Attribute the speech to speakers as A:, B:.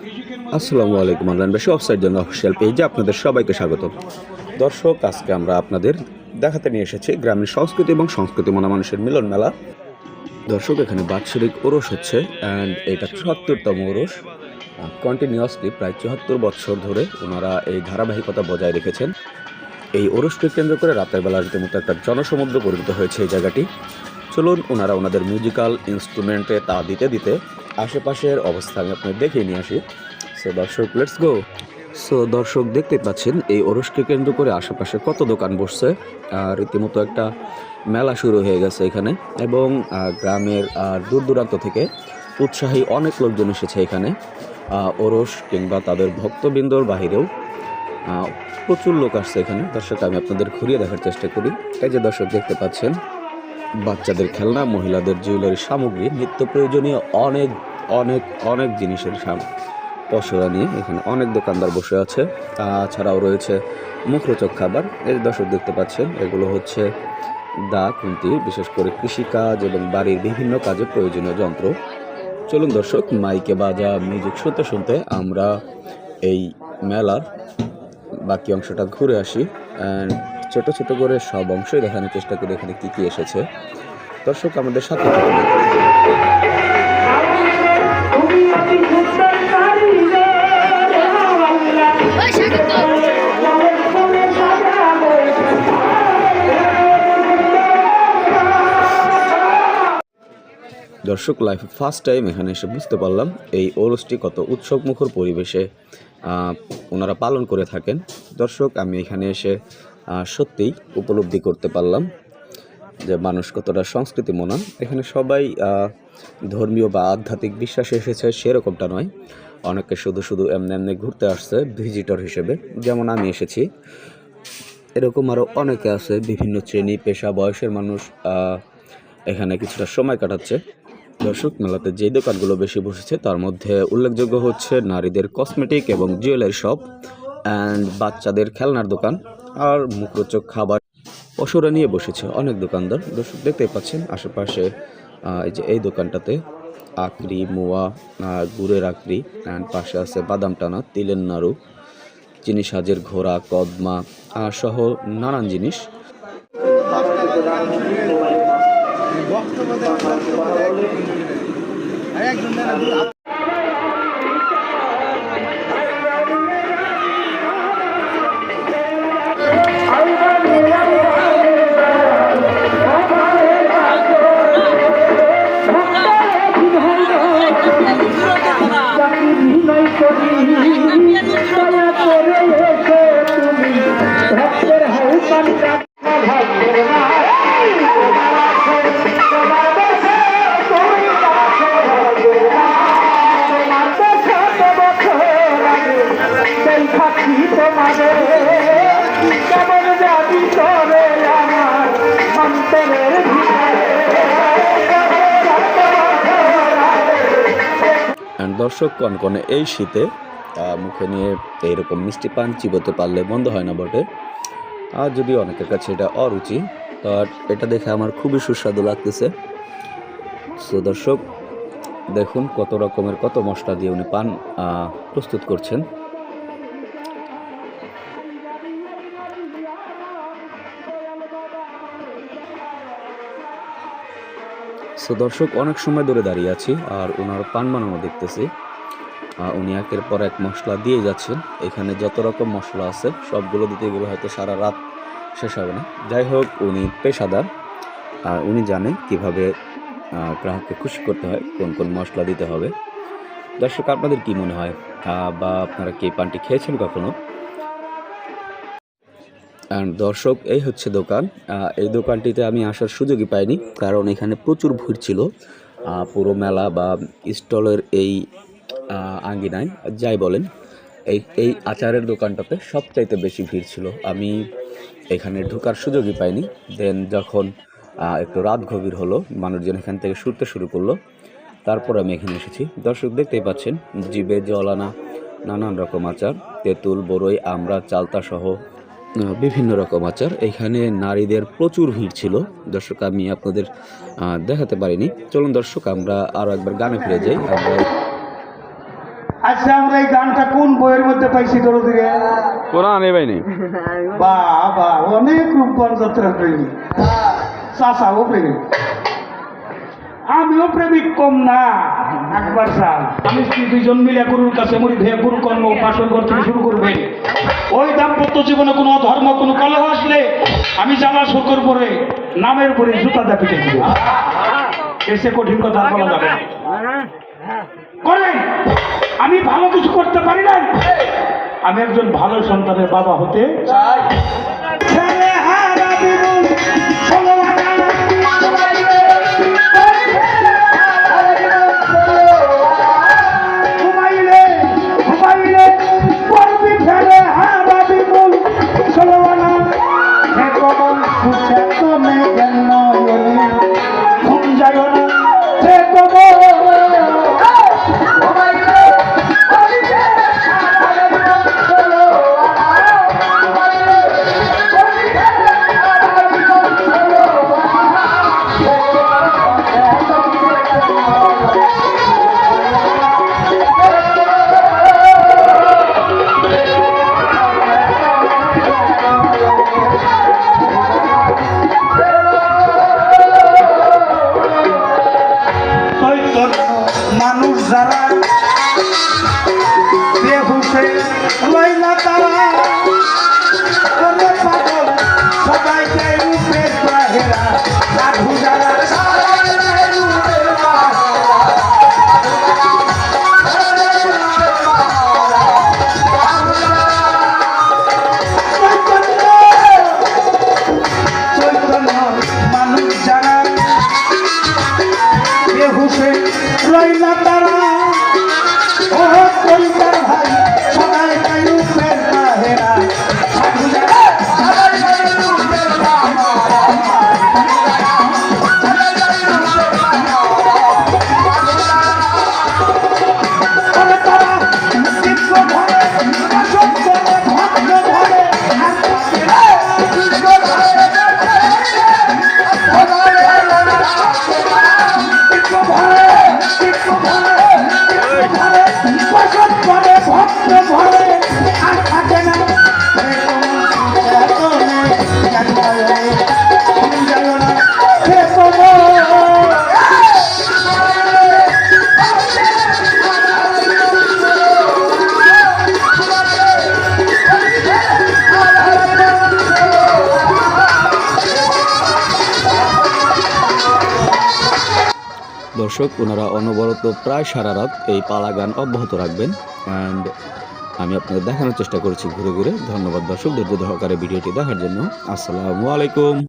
A: আসসালামু আলাইকুম অনলাইন বেশি অফসাইড জন্য অফিসিয়াল পেজে আপনাদের সবাইকে স্বাগত। দর্শক, আজকে আমরা আপনাদের দেখাতে নিয়ে এসেছি গ্রামীণ সংস্কৃতি এবং সংস্কৃতি মনা মানুষের মিলন মেলা। দর্শক, এখানে বাৎসরিক ওরস হচ্ছে অ্যান্ড এটা চুয়াত্তরতম ওরস। কন্টিনিউয়াসলি প্রায় চুয়াত্তর বছর ধরে ওনারা এই ধারাবাহিকতা বজায় রেখেছেন। এই ওরসকে কেন্দ্র করে রাতের বেলা রীতিমতো একটা জনসমুদ্র পরিণত হয়েছে এই জায়গাটি। চলুন, ওনারা ওনাদের মিউজিক্যাল ইনস্ট্রুমেন্টে তা দিতে দিতে আশেপাশের অবস্থা আমি আপনাদের দেখিয়ে নিয়ে আসি। সো দর্শক লেটস গো সো দর্শক, দেখতে পাচ্ছেন, এই ওরসকে কেন্দ্র করে আশেপাশে কত দোকান বসছে, আর রীতিমতো একটা মেলা শুরু হয়ে গেছে এখানে, এবং গ্রামের আর দূর দূরান্ত থেকে উৎসাহী অনেক লোকজন এসেছে এখানে। ওরস কিংবা তাদের ভক্তবৃন্দর বাহিরেও প্রচুর লোক আসছে এখানে। দর্শক, আমি আপনাদের ঘুরিয়ে দেখার চেষ্টা করি। এই যে দর্শক, দেখতে পাচ্ছেন বাচ্চাদের খেলনা, মহিলাদের জুয়েলারি সামগ্রী, নিত্য প্রয়োজনীয় অনেক অনেক অনেক জিনিসের পশরা নিয়ে এখানে অনেক দোকানদার বসে আছে। তাছাড়াও রয়েছে মুখরোচক খাবার। এই দর্শক দেখতে পাচ্ছেন, এগুলো হচ্ছে দা, খুন্তি, বিশেষ করে কৃষিকাজ এবং বাড়ির বিভিন্ন কাজে প্রয়োজনীয় যন্ত্র। চলুন দর্শক, মাইকে বাজা মিউজিক শুনতে শুনতে আমরা এই মেলার বাকি অংশটা ঘুরে আসি। অ্যান্ড ছোট ছোট করে সব অংশই দেখানোর চেষ্টা করি এখানে কী কী এসেছে। দর্শক, আমাদের সাথে দর্শক লাইফে ফার্স্ট টাইম এখানে এসে বুঝতে পারলাম এই ওরসটি কত উৎসবমুখর পরিবেশে ওনারা পালন করে থাকেন। দর্শক, আমি এখানে এসে সত্যিই উপলব্ধি করতে পারলাম যে মানুষ কতটা সংস্কৃতি মনা এখানে সবাই ধর্মীয় বা আধ্যাত্মিক বিশ্বাসে এসেছে সেরকমটা নয়। অনেকে শুধু শুধু এমনি এমনি ঘুরতে আসছে ভিজিটর হিসেবে। যেমন আমি এসেছি। এরকম আরও অনেকে আছে, বিভিন্ন শ্রেণি, পেশা, বয়সের মানুষ এখানে কিছুটা সময় কাটাচ্ছে। দর্শক মেলাতে যে দোকানগুলো বেশি বসেছে, তার মধ্যে উল্লেখযোগ্য হচ্ছে নারীদের কসমেটিক এবং জুয়েলারি শপ অ্যান্ড বাচ্চাদের খেলনার দোকান। আর মুখরোচক খাবার পশুরা নিয়ে বসেছে অনেক দোকানদার। দর্শক, দেখতেই পাচ্ছেন আশেপাশে এই যে এই দোকানটাতে আকরি মোয়া গুড়ের আকরি অ্যান্ড পাশে আছে বাদাম টানা, তিলের নাড়ু, চিনি সাজের ঘোড়া, কদমা সহ নানান জিনিস। অ্যান্ড দর্শক কনকনে এই শীতে মুখে নিয়ে এইরকম মিষ্টি পান চিবোতে পারলে বন্ধ হয় না বটে। আর যদি অনেকের কাছে এটা অরুচি, বাট এটা দেখে আমার খুবই সুস্বাদু লাগতেছে। সো দর্শক, দেখুন কত রকমের, কত মশলা দিয়ে উনি পান প্রস্তুত করছেন। সো দর্শক, অনেক সময় ধরে দাঁড়িয়ে আছি আর ওনার পান বানানো দেখতেছি। উনি একের পর এক মশলা দিয়ে যাচ্ছেন। এখানে যত রকম মশলা আছে, সবগুলো দিতে গেলে হয়তো সারা রাত শেষ হবে না। যাই হোক, উনি পেশাদার। আর উনি জানেন কীভাবে গ্রাহককে খুশি করতে হয়, কোন কোন মশলা দিতে হবে। দর্শক, আপনাদের কি মনে হয়? বা আপনারা কি পানটি খেয়েছেন কখনো? অ্যান্ড দর্শক, এই হচ্ছে দোকান। এই দোকানটিতে আমি আসার সুযোগই পাইনি, কারণ এখানে প্রচুর ভিড় ছিল। পুরো মেলা বা স্টলের এই আঙ্গিনায়, যাই বলেন, এই এই আচারের দোকানটাতে সবচাইতে বেশি ভিড় ছিল। আমি এখানে ঢোকার সুযোগই পাইনি। দেন যখন একটু রাত গভীর হলো, মানুষজন এখান থেকে শুরতে শুরু করল, তারপর আমি এখানে এসেছি। দর্শক দেখতেই পাচ্ছেন, জিবে, জল আনা, নানান রকম আচার, তেঁতুল বড়ই আমরা চালতা সহ বিভিন্ন রকম আচার। এখানে নারীদের প্রচুর ভিড় ছিল। দর্শক আমি আপনাদের দেখাতে পারিনি। চলুন দর্শক আমরা আরও একবার গানে ফিরে যাই। আমরা
B: আচ্ছা আমরা এই গানটা কোন বইয়ের মধ্যে পাইছি দরদি রে
A: কোরআন এ বাইনি
B: বাবা অনেক রূপবান যাত্রা প্রেমী। চাষাও প্রেমিক আমিও প্রেমিক কম না। একবার স্যার আমি দুইজন মিলে গুরুর কাছে মরি ভেয়ে গুরু কর্ম উপাসন করতে শুরু করবেন ওই দাম্পত্য জীবনে কোনো ধর্ম কোনো কলহ আসলে আমি জামা শকর পরে নামের উপরে জুতা দা দিব। এসে কঠিন কথা বলা যাবে করেন আমি ভালো কিছু করতে পারি না আমি একজন ভালো সন্তানের বাবা হতে চাই। তুমি কেন? ঘুম যায় না, লইলা তারা ওরে পাগল সবাইকে রূপে বাহেরা সাধু যারা সবাইকে রূপে
A: দর্শক, ওনারা অনবরত প্রায় সারা রাত এই পালা গান অব্যাহত রাখবেন। অ্যান্ড আমি আপনাদের দেখানোর চেষ্টা করেছি ঘুরে ঘুরে। ধন্যবাদ দর্শক ধৈর্য সহকারে ভিডিওটি দেখার জন্য। আসসালামু আলাইকুম।